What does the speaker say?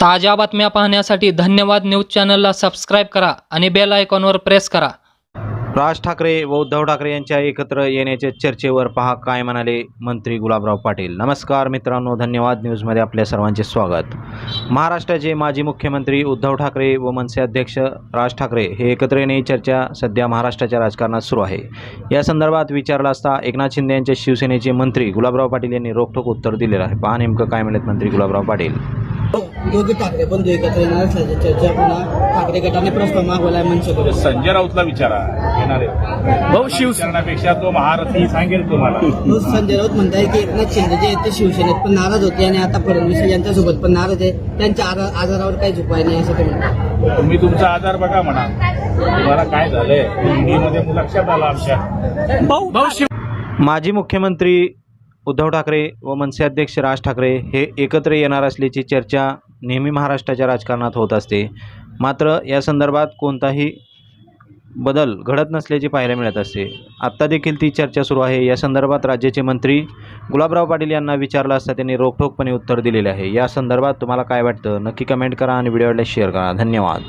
ताज्या बातम्या पाहण्यासाठी धन्यवाद न्यूज चॅनलला सबस्क्राईब करा आणि बेल आयकॉनवर प्रेस करा. राज ठाकरे व उद्धव ठाकरे यांच्या एकत्र येण्याच्या चर्चेवर पहा काय म्हणाले मंत्री गुलाबराव पाटील. नमस्कार मित्रांनो धन्यवाद न्यूजमध्ये आपल्या सर्वांचे स्वागत. महाराष्ट्राचे माजी मुख्यमंत्री उद्धव ठाकरे व मनसे अध्यक्ष राज ठाकरे हे एकत्र येण्याची चर्चा सध्या महाराष्ट्राच्या राजकारणात सुरू आहे. या संदर्भात विचारला असता एकनाथ शिंदे यांच्या शिवसेनेचे मंत्री गुलाबराव पाटील यांनी रोखठोक उत्तर दिलेलं आहे. पहा नेमकं काय म्हणत मंत्री गुलाबराव पाटील. दोघे ठाकरे बंधू एकत्र येणार असल्याची चर्चा पुन्हा ठाकरे गटाने प्रस्ताव मागवलाय मनसेकडून संजय राऊतला विचारा येणार आहे. भाऊ शिवसेनेपेक्षा तो महारथी सांगेल तुम्हाला. तो संजय राऊत म्हणताय की एकनाथ शिंदे जे आहेत ते शिवसेनेत पण नाराज होते आणि आता फडणवीस यांच्यासोबत पण नाराज आहे. त्यांच्या आजा- आजारावर काही उपाय नाही असं ते म्हणतात तुम्ही तुमचा आजार बघा म्हणा. तुम्हाला काय झालंय? मध्ये लक्षात आलं आमच्या. भाऊ शिव माजी मुख्यमंत्री उद्धव ठाकरे व मनसे अध्यक्ष राज ठाकरे हे एकत्र येणार असल्याची चर्चा नेहमी महाराष्ट्राच्या राजकारणात होत असते. मात्र या संदर्भात कोणताही बदल घडत नसल्याचे पाहायला मिळत असते. आत्ता देखील ती चर्चा सुरू आहे. या संदर्भात राज्याचे मंत्री गुलाबराव पाटील यांना विचारलं असता त्यांनी रोखठोकपणे उत्तर दिलेले आहे. या संदर्भात तुम्हाला काय वाटतं? नक्की कमेंट करा आणि व्हिडिओला शेअर करा. धन्यवाद.